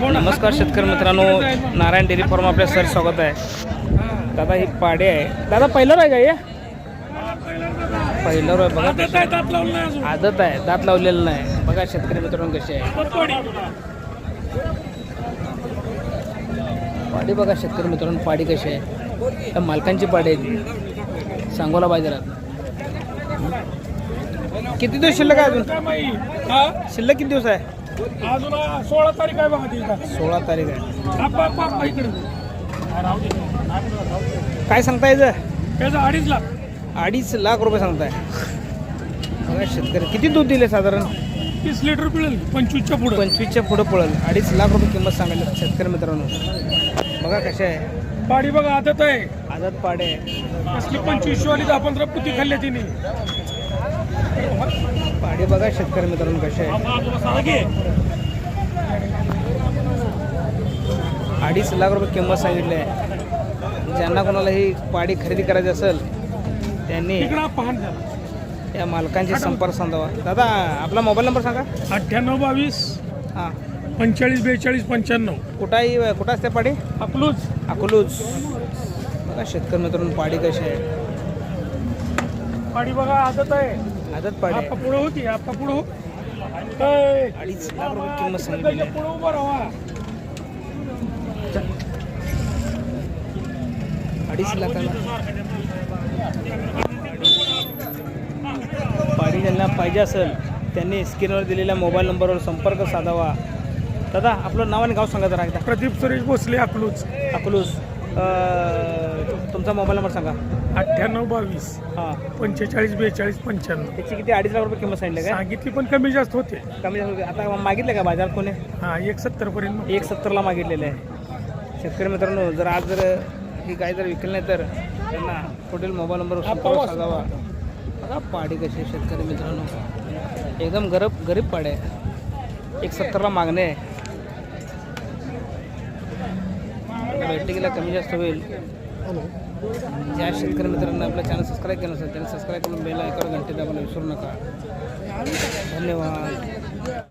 नमस्कार शेतकरी मित्रांनो. नारायण डेअरी फार्म आपल्या सर स्वागत आहे. दादा ही पाडे आहे. दादा पहिलं आहे का हे? पहिलं आहे बघा आदत आहे दात लावलेलं नाही. बघा शेतकरी मित्रांनो कशी आहे. पाडी बघा शेतकरी मित्रांनो पाडी कशी आहे. मालकांची पाडी आहे ती सांगोला बाजारात. किती दिवस शिल्लक आहे अजून? शिल्लक किती दिवस आहे? अजून सोळा तारीख आहे बघा तिथं सोळा तारीख आहे. इकडे. काय सांगता याचं त्याचं अडीच लाख. अडीच लाख रुपये सांगताय. बघा शेतकरी किती दूध दिले साधारण? तीस लिटर पिळेल पंचवीसच्या पुढे. पंचवीसच्या पुढं पडेल अडीच लाख रुपये किंमत सांगायला शेतकरी मित्रांनो. बघा कशा आहे. पाडी बघा आदत आहे. आदत पाडे. कसली पंचवीस वाली दहा पंधरा पुती खाल्ल्या तिने. पाडे बघा शेतकरी मित्रांनो कशा आहे अडीच लाख रुपये किंमत सांगितली आहे. ज्यांना कोणाला ही पाडी खरेदी करायची असेल त्यांनी त्या मालकांशी संपर्क साधावा. दादा आपला मोबाईल नंबर सांगा. अठ्ठ्याण्णव बावीस हां. पंचेचाळीस बेचाळीस पंच्याण्णव. कुठाही कुठं असते पाडी? अकलूज. अकलूज. बघा शेतकरी मित्रांनो पाडी कशी आहे. पाडी बघा आदत आहे. आदत पाडी. आहे. पुढं होती आप्पा पुढं हो. ए, अडीच लाख रुपये किंमत सांगितलेली आहे पुढं उभं राहा. अडीच लाखाला. पाडी ज्यांना पाहिजे असेल त्यांनी स्क्रीनवर दिलेल्या मोबाईल नंबरवर संपर्क साधावा. दादा आपलं नाव आणि गाव सांगा जरा एकदा. प्रदीप सुरेश भोसले अकलूज. अकलूज. अं, तुमचा मोबाईल नंबर सांगा. अठ्ठ्याण्णव बावीस हां. पंचेचाळीस बेचाळीस पंच्याण्णव. त्याची किती? अडीच लाख रुपये किंमत सांगितली काय सांगितली पण कमी जास्त होते. कमी जास्त होते. आता मागितलं का बाजारात कोणी? हा एक सत्तर पर्यंत. एक सत्तरला मागितलेलं आहे. शेतकरी मित्रांनो जर आज जर ही गाय जर विकली नाही तर त्यांना पुढील मोबाईल नंबरवर संपर्क साधावा बघा पाडी कशी आहे शेतकरी मित्रांनो. एकदम गरीब गरीब पाडी. एक सत्तरला मागणे. आहे बैठकीला कमी जास्त होईल. ज्या शेतकरी मित्रांना आपलं चॅनल सबस्क्राईब केलं असेल त्यांनी सबस्क्राईब करून बेल ऐकावर घंटे दाबायला विसरू नका. धन्यवाद.